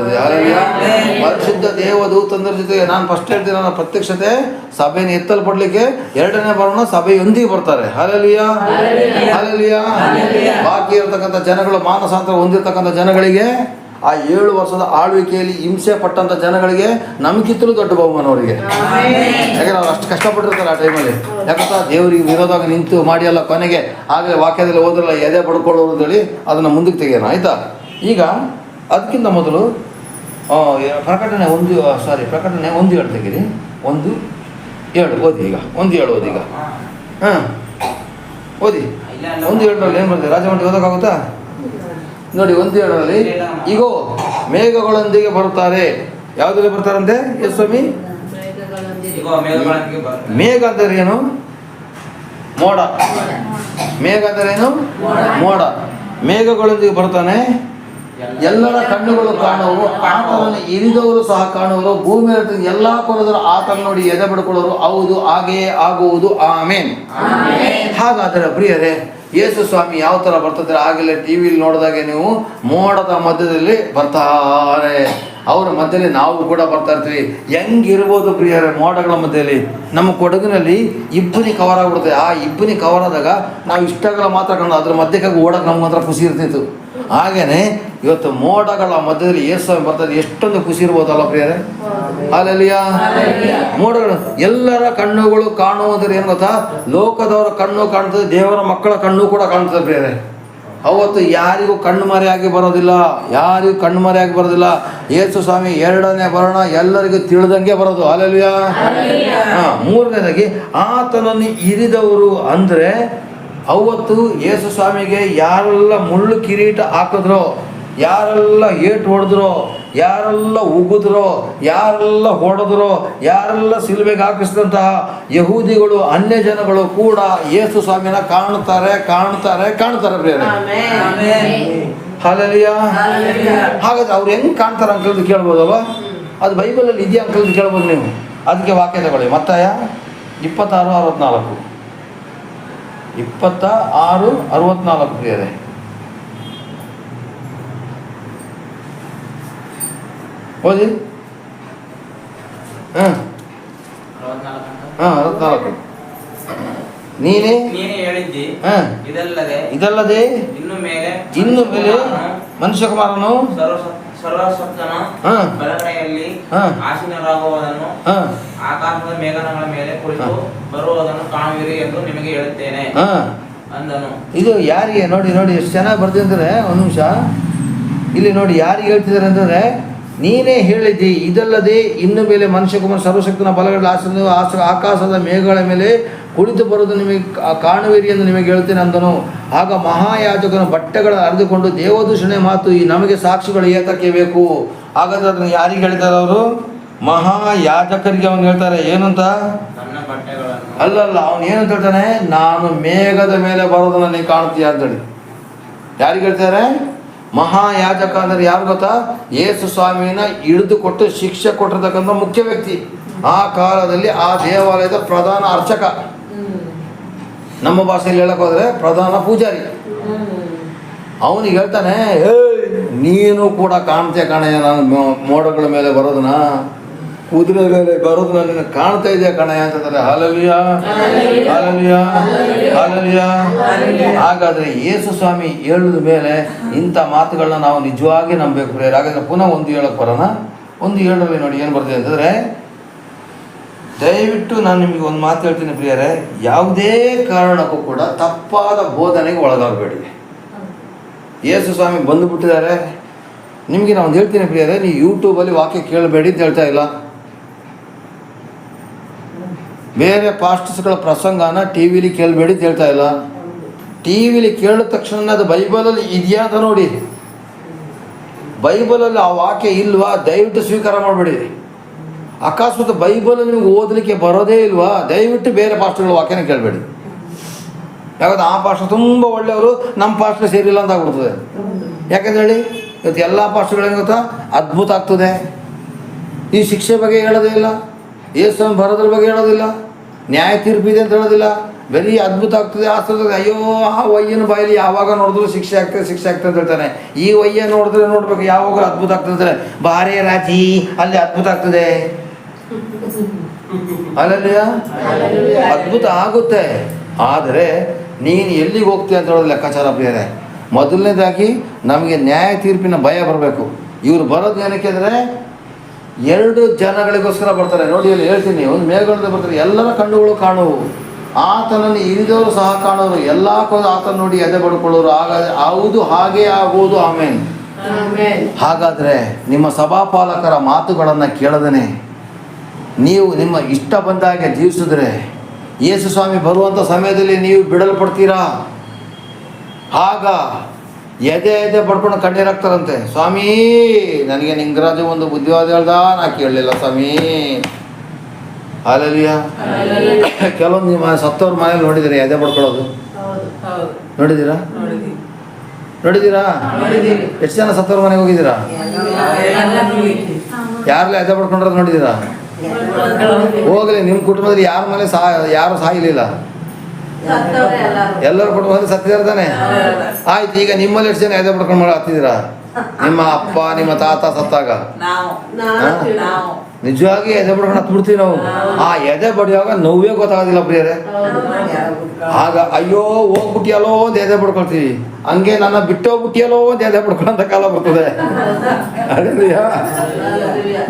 Speaker 2: ಪರಿಶುದ್ಧ ದೇವ ದೂತಂದ್ರ ಜೊತೆಗೆ ನಾನು ಫಸ್ಟ್ ಹೇಳ್ತೀನಿ ನನ್ನ ಪ್ರತ್ಯಕ್ಷತೆ ಸಭೆಯನ್ನು ಎತ್ತಲ್ಪಡ್ಲಿಕ್ಕೆ ಎರಡನೇ ಬರೋಣ ಸಭೆಯೊಂದಿಗೆ ಬರ್ತಾರೆ. ಹಲಲಿಯ ಹಲಲಿಯ ಬಾಕಿ ಇರತಕ್ಕಂಥ ಜನಗಳು ಮಾನಸಾಂತರ ಹೊಂದಿರತಕ್ಕಂಥ ಜನಗಳಿಗೆ ಆ ಏಳು ವರ್ಷದ ಆಳ್ವಿಕೆಯಲ್ಲಿ ಹಿಂಸೆ ಪಟ್ಟಂಥ ಜನಗಳಿಗೆ ನಮ್ಗಿತ್ತಲೂ ದೊಡ್ಡ ಬಹುಮಾನ ಅವರಿಗೆ. ಯಾಕಂದ್ರೆ ಅವ್ರು ಅಷ್ಟು ಕಷ್ಟಪಟ್ಟಿರ್ತಾರೆ ಆ ಟೈಮಲ್ಲಿ. ಯಾಕಂತ ದೇವರಿಗೆ ವಿರೋಧವಾಗಿ ನಿಂತು ಮಾಡಿ ಅಲ್ಲ ಕೊನೆಗೆ ಆಗಲೇ ವಾಕ್ಯದಲ್ಲಿ ಹೋದ್ರಲ್ಲ ಎದೆ ಪಡ್ಕೊಳ್ಳೋರು ಅಂತೇಳಿ ಅದನ್ನು ಮುಂದಕ್ಕೆ ತೆಗೆಯೋಣ ಆಯಿತಾ? ಈಗ ಅದಕ್ಕಿಂತ ಮೊದಲು ಆ, ಪ್ರಕಟಣೆ ಒಂದು ಸಾರಿ ಪ್ರಕಟಣೆ ಒಂದು ಎರಡು ತೆಗೀರಿ ಒಂದು ಎರಡು ಓದಿ ಈಗ. ಒಂದು ಏಳು ಓದಿ ಈಗ. ಹಾಂ. ಓದಿ. ಒಂದು ಎರಡರಲ್ಲಿ ಏನು ಬಂದಿದೆ ರಾಜಮಂಡ್ರಿ ಓದೋಕ್ಕಾಗುತ್ತಾ? ನೋಡಿ ಒಂದು ಎರಡರಲ್ಲಿ ಈಗೋ ಮೇಘಗಳೊಂದಿಗೆ ಬರುತ್ತಾರೆ. ಯಾವುದ್ರಲ್ಲಿ ಬರ್ತಾರಂತೆ? ಎಸ್ ಸ್ವಾಮಿ. ಮೇಘ ಅಂದರೆ ಏನು? ಮೋಡ. ಮೇಘ ಏನು? ಮೋಡ. ಮೇಘಗಳೊಂದಿಗೆ ಬರ್ತಾನೆ. ಎಲ್ಲರ ಕಣ್ಣುಗಳು ಕಾಣುವರು ಆತನನ್ನು ಇರಿದವರು ಸಹ ಕಾಣುವರು. ಭೂಮಿ ಎಲ್ಲ ಕೊರದರು ಆತನ ನೋಡಿ ಎದೆ ಬಿಡ್ಕೊಳ್ಳೋರು. ಹೌದು ಹಾಗೆಯೇ ಆಗುವುದು. ಆಮೇನ್. ಹಾಗಾದರೆ ಪ್ರಿಯರೇ ಯೇಸು ಸ್ವಾಮಿ ಯಾವ ಥರ ಬರ್ತಿದ್ರೆ ಆಗಲೇ ಟಿ ವಿಲಿ ನೋಡಿದಾಗೆ ನೀವು ಮೋಡದ ಮಧ್ಯದಲ್ಲಿ ಬರ್ತಾರೆ. ಅವರ ಮಧ್ಯದಲ್ಲಿ ನಾವು ಕೂಡ ಬರ್ತಾ ಇರ್ತೀವಿ. ಹೆಂಗಿರ್ಬೋದು ಪ್ರಿಯರೇ, ಮೋಡಗಳ ಮಧ್ಯದಲ್ಲಿ? ನಮ್ಮ ಕೊಡಗಿನಲ್ಲಿ ಇಬ್ಬನಿ ಕವರ್ ಆಗ್ಬಿಡುತ್ತೆ. ಆ ಇಬ್ಬನಿ ಕವರ್ ಆದಾಗ ನಾವು ಇಷ್ಟಗಳ ಮಾತ್ರ ಕಂಡು ಅದ್ರ ಮಧ್ಯಕ್ಕಾಗಿ ಓಡಕ್ಕೆ ನಮ್ಗೆ ಮಾತ್ರ ಖುಷಿ ಇರ್ತಿತ್ತು. ಹಾಗೇನೆ ಇವತ್ತು ಮೋಡಗಳ ಮಧ್ಯದಲ್ಲಿ ಯೇಸು ಸ್ವಾಮಿ ಬರ್ತಾರೆ ಎಷ್ಟೊಂದು ಖುಷಿ ಇರ್ಬೋದಲ್ಲ ಪ್ರಿಯರೇ? ಅಲ್ಲಿಯ ಮೋಡಗಳು ಎಲ್ಲರ ಕಣ್ಣುಗಳು ಕಾಣುವುದ್ರ ಏನು ಗೊತ್ತಾ? ಲೋಕದವರ ಕಣ್ಣು ಕಾಣ್ತದೆ ದೇವರ ಮಕ್ಕಳ ಕಣ್ಣು ಕೂಡ ಕಾಣ್ತದೆ ಪ್ರಿಯರೇ. ಅವತ್ತು ಯಾರಿಗೂ ಕಣ್ಣು ಮರೆಯಾಗಿ ಬರೋದಿಲ್ಲ ಯಾರಿಗೂ ಕಣ್ಣು ಮರೆಯಾಗಿ ಬರೋದಿಲ್ಲ. ಯೇಸು ಸ್ವಾಮಿ ಎರಡನೇ ಬರೋಣ ಎಲ್ಲರಿಗೂ ತಿಳಿದಂಗೆ ಬರೋದು. ಅಲ್ಲಿಯ ಹಾ ಮೂರನೇದಾಗಿ ಆತನನ್ನು ಇರಿದವರು ಅಂದ್ರೆ ಅವತ್ತು ಯೇಸು ಸ್ವಾಮಿಗೆ ಯಾರೆಲ್ಲ ಮುಳ್ಳು ಕಿರೀಟ ಹಾಕಿದ್ರೋ ಯಾರೆಲ್ಲ ಏಟು ಹೊಡೆದ್ರೋ ಯಾರೆಲ್ಲ ಉಗಿದ್ರೋ ಯಾರೆಲ್ಲ ಹೊಡೆದ್ರೋ ಯಾರೆಲ್ಲ ಸಿಲುಬೆಗೆ ಹಾಕಿಸಿದಂತಹ ಯಹೂದಿಗಳು ಅನ್ಯ ಜನಗಳು ಕೂಡ ಯೇಸು ಸ್ವಾಮಿನ ಕಾಣ್ತಾರೆ ಕಾಣ್ತಾರೆ ಕಾಣ್ತಾರೆ ಬೇರೆ ಹಾಲಲಿಯ. ಹಾಗಾದ್ರೆ ಅವ್ರು ಹೆಂಗೆ ಕಾಣ್ತಾರೆ ಅಂಕಲ್ದು ಕೇಳ್ಬೋದಲ್ವ? ಅದು ಬೈಬಲಲ್ಲಿ ಇದೆಯಾ ಅಂಕಲ್ದು ಕೇಳ್ಬೋದು ನೀವು? ಅದಕ್ಕೆ ವಾಕ್ಯ ತಗೊಳ್ಳಿ. ಮತ್ತಾಯ? ಇಪ್ಪತ್ತಾರು ಅರವತ್ನಾಲ್ಕು. ಇಪ್ಪತ್ತ ಆರು ಅರವತ್ನಾಲ್ಕು ಪ್ರಿಯರೇ. ಓದಿ. ಹಾಂ.
Speaker 3: ಅರವತ್ನಾಲ್ಕು ಅಂತ.
Speaker 2: ಹಾಂ ಅರವತ್ನಾಲ್ಕು. ನೀನೇ?
Speaker 3: ನೀನೇ ಹೇಳಿದ್ದಿ.
Speaker 2: ಹಾಂ.
Speaker 3: ಇದಲ್ಲದೆ
Speaker 2: ಇದಲ್ಲದೆ
Speaker 3: ಇನ್ನು ಮೇಲೆ
Speaker 2: ಇನ್ನು ಮೇಲೆ ಮನುಷ್ಯಕುಮಾರನು
Speaker 3: ಸರ್ವ- ಸರ್ವಶಕ್ತನ
Speaker 2: ಹಾಂ.
Speaker 3: ಬಲಗಡೆಯಲ್ಲಿ
Speaker 2: ಹಾಂ.
Speaker 3: ಆಸೀನರಾಗುವುದನ್ನು
Speaker 2: ಹಾಂ.
Speaker 3: ಆಕಾಶದ ಮೇಘನಗಳ ಮೇಲೆ ಕುಳಿತು ಬರುವುದನ್ನು ಕಾಣುವಿರಿ ಎಂದು ನಿಮಗೆ ಹೇಳುತ್ತೇನೆ.
Speaker 2: ಹಾಂ.
Speaker 3: ಅಂದನು.
Speaker 2: ಇದು ಯಾರಿಗೆ? ನೋಡಿ ನೋಡಿ ಎಷ್ಟು ಚೆನ್ನಾಗಿ ಬರ್ತಿದ್ರೆ ಒಂದು ನಿಮಿಷ. ಇಲ್ಲಿ ನೋಡಿ ಯಾರಿಗೆ ಹೇಳ್ತಿದ್ದಾರೆ ಅಂತಂದರೆ ನೀನೇ ಹೇಳಿದ್ದಿ ಇದಲ್ಲದೆ ಇನ್ನು ಮೇಲೆ ಮನುಷ್ಯಕುಮಾರ ಸರ್ವಶಕ್ತನ ಬಲಗಳ ಆಸನ ಆಸ ಆಕಾಶದ ಮೇಘಗಳ ಮೇಲೆ ಕುಳಿತು ಬರೋದು ನಿಮಗೆ ಕಾಣುವಿರಿ ಎಂದು ನಿಮಗೆ ಹೇಳ್ತೇನೆ ಅಂದನು. ಆಗ ಮಹಾಯಾಜಕನ ಬಟ್ಟೆಗಳ ಅರಿದುಕೊಂಡು ದೇವದೂಷಣೆ ಮಾತು ಈ ನಮಗೆ ಸಾಕ್ಷಿಗಳು ಏತಕ್ಕೆ ಬೇಕು? ಹಾಗಾದ್ರೆ ಅದನ್ನು ಯಾರಿಗೆ ಹೇಳ್ತಾರೆ ಅವರು? ಮಹಾಯಾಜಕರಿಗೆ ಅವನು ಹೇಳ್ತಾರೆ ಏನಂತ? ಅಲ್ಲಲ್ಲ ಅವನು ಏನಂತ ಹೇಳ್ತಾನೆ? ನಾನು ಮೇಘದ ಮೇಲೆ ಬರೋದನ್ನ ನೀನು ಕಾಣ್ತೀಯ ಅಂತೇಳಿ. ಯಾರಿಗೆ ಹೇಳ್ತಾರೆ? ಮಹಾಯಾಜಕ ಅಂದ್ರೆ ಯಾರು ಗೊತ್ತಾ? ಯೇಸು ಸ್ವಾಮಿನ ಹಿಡಿದು ಕೊಟ್ಟು ಶಿಕ್ಷೆ ಕೊಟ್ಟಿರ್ತಕ್ಕಂಥ ಮುಖ್ಯ ವ್ಯಕ್ತಿ. ಆ ಕಾಲದಲ್ಲಿ ಆ ದೇವಾಲಯದ ಪ್ರಧಾನ ಅರ್ಚಕ. ನಮ್ಮ ಭಾಷೆಯಲ್ಲಿ ಹೇಳಕ್ ಹೋದ್ರೆ ಪ್ರಧಾನ ಪೂಜಾರಿ. ಅವನಿಗೆ ಹೇಳ್ತಾನೆ ಏಯ್ ನೀನು ಕೂಡ ಕಾಣ್ತೀಯ ಕಣಯ್ಯ ನಾನು ಮೋಡಗಳ ಮೇಲೆ ಬರೋದನ್ನ. ಕುದುರೆ ಬರೋದು ನನ್ನ ನೀನು ಕಾಣ್ತಾ ಇದೆಯಾ ಕಣಯ್ಯ ಅಂತಂದ್ರೆ ಹಾಲಲಿಯ ಹಾಲಲಿಯ ಹಾಲಲಿಯ ಹಾಗಾದ್ರೆ ಯೇಸು ಸ್ವಾಮಿ ಹೇಳಿದ ಮೇಲೆ ಇಂಥ ಮಾತುಗಳನ್ನ ನಾವು ನಿಜವಾಗಿ ನಂಬಬೇಕು ಪ್ರಿಯರೇ. ಹಾಗಾದ್ರೆ ಪುನಃ ಒಂದು ಹೇಳಕ್ ಬರೋಣ. ಒಂದು ಹೇಳಲಿ ನೋಡಿ ಏನು ಬರ್ತದೆ ಅಂತಂದ್ರೆ ದಯವಿಟ್ಟು ನಾನು ನಿಮಗೆ ಒಂದು ಮಾತು ಹೇಳ್ತೀನಿ ಪ್ರಿಯರೇ. ಯಾವುದೇ ಕಾರಣಕ್ಕೂ ಕೂಡ ತಪ್ಪಾದ ಬೋಧನೆಗೆ ಒಳಗಾಗಬೇಡಿ. ಯೇಸು ಸ್ವಾಮಿ ಬಂದುಬಿಟ್ಟಿದ್ದಾರೆ ನಿಮಗೆ ನಾನು ಹೇಳ್ತೀನಿ ಪ್ರಿಯರೇ ನೀವು ಯೂಟ್ಯೂಬಲ್ಲಿ ವಾಕ್ಯ ಕೇಳಬೇಡಿ ಅಂತ ಹೇಳ್ತಾ ಇಲ್ಲ. ಬೇರೆ ಪಾಸ್ಟರ್ಸ್ಗಳ ಪ್ರಸಂಗನ ಟಿ ವಿಲಿ ಕೇಳಬೇಡಿ ಅಂತ ಹೇಳ್ತಾ ಇಲ್ಲ. ಟಿ ವಿಲಿ ಕೇಳಿದ ತಕ್ಷಣ ಅದು ಬೈಬಲಲ್ಲಿ ಇದೆಯಾ ಅಂತ ನೋಡಿ. ಬೈಬಲಲ್ಲಿ ಆ ವಾಕ್ಯ ಇಲ್ವಾ? ದಯವಿಟ್ಟು ಸ್ವೀಕಾರ ಮಾಡಬೇಡಿ. ಅಕಸ್ಮಾತ್ ಬೈಬಲಲ್ಲಿ ನಿಮ್ಗೆ ಓದಲಿಕ್ಕೆ ಬರೋದೇ ಇಲ್ವಾ? ದಯವಿಟ್ಟು ಬೇರೆ ಪಾಸ್ಟರ್ಗಳ ವಾಕ್ಯನ ಕೇಳಬೇಡಿ. ಯಾಕಂದ್ರೆ ಆ ಪಾಸ್ಟರ್ ತುಂಬ ಒಳ್ಳೆಯವರು, ನಮ್ಮ ಪಾಸ್ಟರ್ ಸೇರಿಲ್ಲ ಅಂತ ಆಗ್ಬಿಡ್ತದೆ. ಯಾಕಂದ್ರೆ ಹೇಳಿ, ಇವತ್ತು ಎಲ್ಲ ಪಾಸ್ಟರ್ಗಳೇನು ಗೊತ್ತಾ? ಅದ್ಭುತ ಆಗ್ತದೆ. ಈ ಶಿಕ್ಷೆ ಬಗ್ಗೆ ಹೇಳೋದೇ ಇಲ್ಲ. ಯೇಸು ಬರೋದ್ರ ಬಗ್ಗೆ ಹೇಳೋದಿಲ್ಲ. ನ್ಯಾಯ ತೀರ್ಪಿದೆ ಅಂತ ಹೇಳೋದಿಲ್ಲ. ಬರೀ ಅದ್ಭುತ ಆಗ್ತದೆ ಆಸ್ತದೆ ಅಯ್ಯೋ ಆ ವಯ್ಯನ ಬಾಯಲ್ಲಿ ಯಾವಾಗ ನೋಡಿದ್ರು ಶಿಕ್ಷೆ ಆಗ್ತದೆ ಶಿಕ್ಷೆ ಆಗ್ತದೆ ಅಂತ ಹೇಳ್ತಾನೆ. ಈ ವಯ್ಯ ನೋಡಿದ್ರೆ ನೋಡ್ಬೇಕು ಯಾವಾಗ ಅದ್ಭುತ ಆಗ್ತದೆ ಅಂತಾರೆ ಬಾರೇ ರಾಜಿ ಅಲ್ಲಿ ಅದ್ಭುತ ಆಗ್ತದೆ. ಅಲ್ಲಲ್ಲಿಯ ಅದ್ಭುತ ಆಗುತ್ತೆ. ಆದರೆ ನೀನು ಎಲ್ಲಿಗೆ ಹೋಗ್ತೀಯ ಅಂತ ಹೇಳೋದು ಲೆಕ್ಕಾಚಾರ ಬೇರೆ ಮೊದಲನೇದಾಗಿ ನಮಗೆ ನ್ಯಾಯ ತೀರ್ಪಿನ ಭಯ ಬರಬೇಕು. ಇವ್ರು ಬರೋದು ಏನಕ್ಕೆ ಅಂದರೆ ಎರಡು ಜನಗಳಿಗೋಸ್ಕರ ಬರ್ತಾರೆ. ನೋಡಿ ಅಲ್ಲಿ ಹೇಳ್ತೀನಿ ಒಂದು ಮೇಲ್ಗಡೆ ಬರ್ತಾರೆ. ಎಲ್ಲರ ಕಣ್ಣುಗಳು ಕಾಣುವು. ಆತನನ್ನು ಇಳಿದವರು ಸಹ ಕಾಣೋರು ಎಲ್ಲ ಆತನ ನೋಡಿ ಎದೆ ಪಡ್ಕೊಳ್ಳೋರು ಹಾಗಾದ್ರೆ ಹೌದು ಹಾಗೆ ಆಗುವುದು. ಆಮೇನ್. ಹಾಗಾದ್ರೆ ನಿಮ್ಮ ಸಭಾಪಾಲಕರ ಮಾತುಗಳನ್ನು ಕೇಳದನೆ. ನೀವು ನಿಮ್ಮ ಇಷ್ಟ ಬಂದಾಗೆ ಜೀವಿಸಿದ್ರೆ ಯೇಸು ಸ್ವಾಮಿ ಬರುವಂಥ ಸಮಯದಲ್ಲಿ ನೀವು ಬಿಡಲ್ಪಡ್ತೀರಾ? ಆಗ ಎದೆ ಎದೆ ಪಡ್ಕೊಂಡು ಕಣ್ಣೀರಾಗ್ತಾರಂತೆ ಸ್ವಾಮಿ ನನಗೆ ನಿಂಗರಾಜು ಒಂದು ಬುದ್ಧಿವಾದ ಹೇಳ್ದ ನಾ ಕೇಳಲಿಲ್ಲ ಸ್ವಾಮಿ. ಹಾಲೆಲುಯ್ಯ ಕೆಲವೊಂದು ನಿಮ್ಮ ಸತ್ತವ್ರ ಮನೇಲಿ ನೋಡಿದಿರ ಎದೆ ಪಡ್ಕೊಳ್ಳೋದು ನೋಡಿದ್ದೀರಾ ನೋಡಿದ್ದೀರಾ ಎಷ್ಟು ಜನ ಸತ್ತವ್ರ ಮನೆಗೆ ಹೋಗಿದ್ದೀರಾ? ಯಾರಲ್ಲೇ ಎದೆ ಪಡ್ಕೊಂಡ್ರೆ ನೋಡಿದಿರಾ? ಹೋಗಲಿ ನಿಮ್ಮ ಕುಟುಂಬದಲ್ಲಿ ಯಾರ ಮನೆ ಸಾ ಯಾರು ಸಾಯಲಿಲ್ಲ? ಎಲ್ಲರ ಕುಟುಂಬದಲ್ಲಿ ಸತ್ತಿದ್ದಾರೆ ತಾನೆ? ಆಯ್ತು ಈಗ ನಿಮ್ಮಲ್ಲಿ ಎಷ್ಟು ಜನ ಎದೆ ಪಡ್ಕೊಂಡು ಮಾಡಿ ಹತ್ತಿದ್ದೀರಾ? ನಿಮ್ಮ ಅಪ್ಪ ನಿಮ್ಮ ತಾತ ಸತ್ತಾಗ? ನಿಜವಾಗಿ ಎದೆ ಬಡ್ಕೊಂಡು ಹತ್ತು ಬಿಡ್ತೀವಿ ನಾವು. ಆ ಎದೆ ಬಡಿಯುವಾಗ ನೋವೇ ಗೊತ್ತಾಗೋದಿಲ್ಲ ಪ್ರಿಯರೇ. ಆಗ ಅಯ್ಯೋ ಹೋಗ್ಬಿಟ್ಟಿಯಲ್ಲೋ ಒಂದು ಎದೆ ಬಡ್ಕೊಳ್ತೀವಿ. ಹಂಗೆ ನನ್ನ ಬಿಟ್ಟೋಗ್ಬಿಟ್ಟಿಯಲ್ಲೋ ಒಂದು ಎದೆ ಬಡ್ಕೊಳ್ಳೋಂಥ ಕಾಲ ಬರ್ತದೆ. ಅದೇನಯ್ಯ?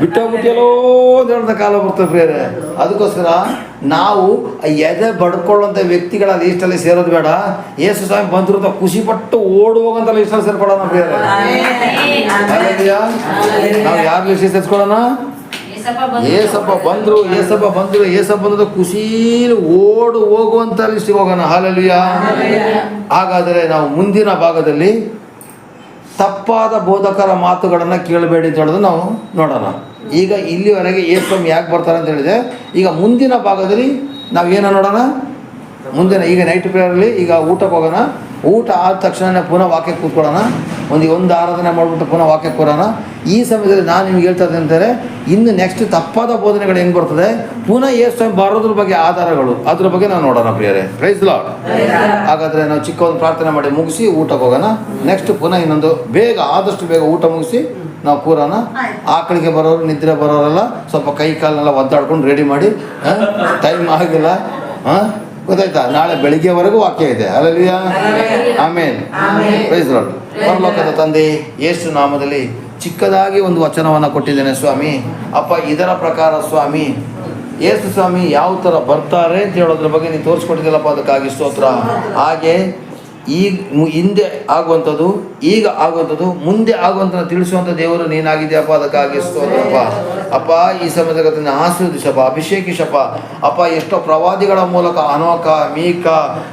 Speaker 2: ಬಿಟ್ಟೋಗ್ಬಿಟ್ಟಿಯಲ್ಲೋ ಅಂತ ಹೇಳೋಂಥ ಕಾಲ ಬರ್ತದೆ ಪ್ರಿಯರೇ. ಅದಕ್ಕೋಸ್ಕರ ನಾವು ಆ ಎದೆ ಬಡ್ಕೊಳ್ಳೋಂಥ ವ್ಯಕ್ತಿಗಳ ಲೀಸ್ಟಲ್ಲಿ ಸೇರೋದು ಬೇಡ. ಯೇಸು ಸ್ವಾಮಿ ಬಂದಿರುವಂತ ಅಂತ ಖುಷಿ ಪಟ್ಟು ಓಡಿ ಹೋಗಂತ ಲೀಸ್ಟಲ್ಲಿ ಸೇರ್ಕೊಳ್ಳೋಣ ಪ್ರಿಯರೇ? ನಾವು ಯಾರು ಲಿಸ್ಟ್ ಸೇರ್ಸ್ಕೊಳ್ಳೋಣ? ಏಸಪ್ಪ ಬಂದ್ರು ಏಸಪ್ಪ ಬಂದ್ರು ಏಸಪ್ಪ ಬಂದ್ರು ಖುಷೀಲಿ ಓಡು ಹೋಗುವಂತ ಹೋಗೋಣ. ಹಾಲಲ್ಲಿಯ ಹಾಗಾದರೆ ನಾವು ಮುಂದಿನ ಭಾಗದಲ್ಲಿ ತಪ್ಪಾದ ಬೋಧಕರ ಮಾತುಗಳನ್ನು ಕೇಳಬೇಡಿ ಅಂತ ಹೇಳೋದು ನಾವು ನೋಡೋಣ. ಈಗ ಇಲ್ಲಿವರೆಗೆ ಏಸ್ವಾಮಿ ಯಾಕೆ ಬರ್ತಾರೆ ಅಂತ ಹೇಳಿದೆ ಈಗ ಮುಂದಿನ ಭಾಗದಲ್ಲಿ ನಾವು ಏನೋ ನೋಡೋಣ? ಮುಂದಿನ ಈಗ ನೈಟ್ ಪ್ರೇಯರಲ್ಲಿ ಈಗ ಊಟಕ್ಕೆ ಹೋಗೋಣ. ಊಟ ಆದ ತಕ್ಷಣ ಪುನಃ ವಾಕ್ಯಕ್ಕೆ ಕೂತ್ಕೊಳ್ಳೋಣ. ಒಂದು ಒಂದು ಆರಾಧನೆ ಮಾಡಿಬಿಟ್ಟು ಪುನಃ ವಾಕ್ಯ ಕೊರೋಣ ಈ ಸಮಯದಲ್ಲಿ ನಾನು ನಿಮ್ಗೆ ಹೇಳ್ತಾ ಇದ್ದೆ ಅಂತಾರೆ ಇನ್ನು ನೆಕ್ಸ್ಟ್ ತಪ್ಪಾದ ಬೋಧನೆಗಳು ಹೆಂಗೆ ಬರ್ತದೆ? ಪುನಃ ಎಷ್ಟು ಬರೋದ್ರ ಬಗ್ಗೆ ಆಧಾರಗಳು. ಅದ್ರ ಬಗ್ಗೆ ನಾವು ನೋಡೋಣ ಪ್ರಿಯರೇ. ಪ್ರೈಸ್ ಲಾಡ್ ಹಾಗಾದರೆ ನಾವು ಚಿಕ್ಕ ಒಂದು ಪ್ರಾರ್ಥನೆ ಮಾಡಿ ಮುಗಿಸಿ ಊಟಕ್ಕೆ ಹೋಗೋಣ. ನೆಕ್ಸ್ಟ್ ಪುನಃ ಇನ್ನೊಂದು ಬೇಗ ಆದಷ್ಟು ಬೇಗ ಊಟ ಮುಗಿಸಿ ನಾವು ಕೂರೋಣ. ಆಕಳಿಗೆ ಬರೋರು ನಿದ್ರೆ ಬರೋರೆಲ್ಲ ಸ್ವಲ್ಪ ಕೈ ಕಾಲನ್ನೆಲ್ಲ ಒದ್ದಾಡ್ಕೊಂಡು ರೆಡಿ ಮಾಡಿ ಟೈಮ್ ಆಗಿಲ್ಲ ಹಾಂ? ಗೊತ್ತಾಯ್ತಾ? ನಾಳೆ ಬೆಳಿಗ್ಗೆವರೆಗೂ ವಾಕ್ಯ ಇದೆ. ಅಲ್ಲಲ್ಲಿಯ ಆಮೇಲೆ ಪರಲೋಕದ ತಂದೆ ಯೇಸು ನಾಮದಲ್ಲಿ ಚಿಕ್ಕದಾಗಿ ಒಂದು ವಚನವನ್ನು ಕೊಟ್ಟಿದ್ದೇನೆ ಸ್ವಾಮಿ. ಅಪ್ಪ ಇದರ ಪ್ರಕಾರ ಸ್ವಾಮಿ ಯೇಸು ಸ್ವಾಮಿ ಯಾವ ಥರ ಬರ್ತಾರೆ ಅಂತ ಹೇಳೋದ್ರ ಬಗ್ಗೆ ನೀವು ತೋರಿಸ್ಕೊಟ್ಟಿದ್ದಿಲ್ಲಪ್ಪ ಅದಕ್ಕಾಗಿ ಸ್ತೋತ್ರ. ಹಾಗೆ ಈಗ ಹಿಂದೆ ಆಗುವಂಥದ್ದು, ಈಗ ಆಗುವಂಥದ್ದು, ಮುಂದೆ ಆಗುವಂಥ ತಿಳಿಸುವಂಥ ದೇವರು ನೀನಾಗಿದೆಯಪ್ಪ ಅದಕ್ಕಾಗಿ ಸ್ತೋತ್ರಪ್ಪ ಅಪ್ಪ ಈ ಸಮಯದಲ್ಲಿ ಆಶೀರ್ವದಿಸಪ್ಪ, ಅಭಿಷೇಕಿಸಪ್ಪ. ಅಪ್ಪ, ಎಷ್ಟೋ ಪ್ರವಾದಿಗಳ ಮೂಲಕ, ಅನೋಕ, ಮೀಕ,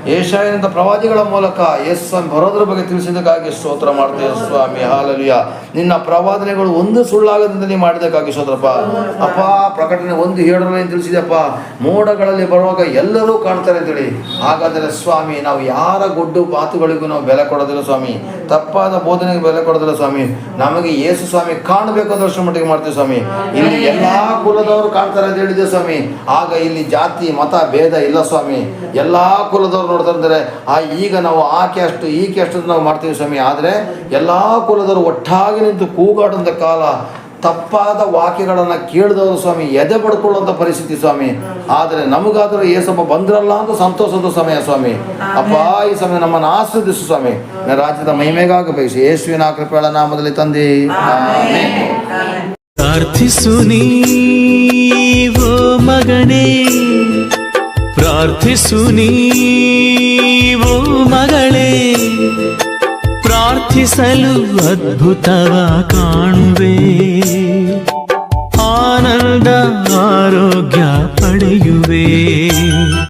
Speaker 2: ಏಷಾಯನಂಥ ಪ್ರವಾದಿಗಳ ಮೂಲಕ ಎಸ್ ಬರೋದ್ರ ಬಗ್ಗೆ ತಿಳಿಸಿದ್ದಕ್ಕಾಗಿ ಸ್ತೋತ್ರ ಮಾಡ್ತೇವೆ ಸ್ವಾಮಿ. ಹಾಲಲಿಯ ನಿನ್ನ ಪ್ರವಾದನೆಗಳು ಒಂದು ಸುಳ್ಳಾಗದಂತೆ ನೀ ಮಾಡಿದ್ದಕ್ಕಾಗಿ ಸ್ತೋತ್ರಪ್ಪ. ಅಪ್ಪ ಪ್ರಕಟಣೆ ಒಂದು ಹೇಳೋದ್ರಲ್ಲಿ ತಿಳಿಸಿದಪ್ಪ ಮೋಡಗಳಲ್ಲಿ ಬರುವಾಗ ಎಲ್ಲರೂ ಕಾಣ್ತಾರೆ ಅಂತೇಳಿ. ಹಾಗಾದರೆ ಸ್ವಾಮಿ, ನಾವು ಯಾರ ಗೊಡ್ಡು ಮಾತುಗಳಿಗೂ ನಾವು ಬೆಲೆ ಕೊಡೋದಿಲ್ಲ ಸ್ವಾಮಿ. ತಪ್ಪಾದ ಬೋಧನೆಗೆ ಬೆಲೆ ಕೊಡೋದಿಲ್ಲ ಸ್ವಾಮಿ. ನಮಗೆ ಯೇಸು ಸ್ವಾಮಿ ಕಾಣಬೇಕು ವರ್ಷ ಮಟ್ಟಿಗೆ ಮಾಡ್ತೀವಿ ಸ್ವಾಮಿ. ಇಲ್ಲಿ ಎಲ್ಲಾ ಕುಲದವರು ಕಾಣ್ತಾರೆ ಅಂತ ಹೇಳಿದೆ ಸ್ವಾಮಿ. ಆಗ ಇಲ್ಲಿ ಜಾತಿ, ಮತ, ಭೇದ ಇಲ್ಲ ಸ್ವಾಮಿ. ಎಲ್ಲಾ ಕುಲದವ್ರು ನೋಡ್ತಾ ಇದ್ದಾರೆ ಆ ಈಗ ನಾವು ಆಕೆ ಅಷ್ಟು, ಈಕೆ ಅಷ್ಟು ನಾವು ಮಾಡ್ತೀವಿ ಸ್ವಾಮಿ. ಆದರೆ ಎಲ್ಲಾ ಕುಲದವರು ಒಟ್ಟಾಗಿ ನಿಂತು ಕೂಗಾಡುವಂಥ ಕಾಲ ತಪ್ಪಾದ ವಾಕ್ಯಗಳನ್ನು ಕೇಳಿದವರು ಸ್ವಾಮಿ, ಎದೆ ಪಡ್ಕೊಳ್ಳುವಂಥ ಪರಿಸ್ಥಿತಿ ಸ್ವಾಮಿ. ಆದರೆ ನಮಗಾದರೂ ಏಸಪ್ಪ ಬಂದ್ರಲ್ಲ ಅಂತ ಸಂತೋಷದ ಸಮಯ ಸ್ವಾಮಿ. ಅಪ್ಪ, ಈ ಸಮಯ ನಮ್ಮನ್ನು ಆಸ್ವಾದಿಸು ಸ್ವಾಮಿ. ರಾಜ್ಯದ ಮಹಿಮೆಗಾಗಿ ಬಯಸಿ ಯೇಸುವಿನ ಕೃಪೆಗಳ ನಾಮದಲ್ಲಿ ತಂದೆ.
Speaker 4: ಪ್ರಾರ್ಥಿಸು ನೀವೋ ಮಗನೇ. ಪ್ರಾರ್ಥಿಸು ನೀವೋ ಮಗಳೇ. ಪ್ರಾರ್ಥಿಸಲು ಅದ್ಭುತವ ಕಾಣುವೆ. ಆನಂದ ಆರೋಗ್ಯ ಪಡೆಯುವೇ.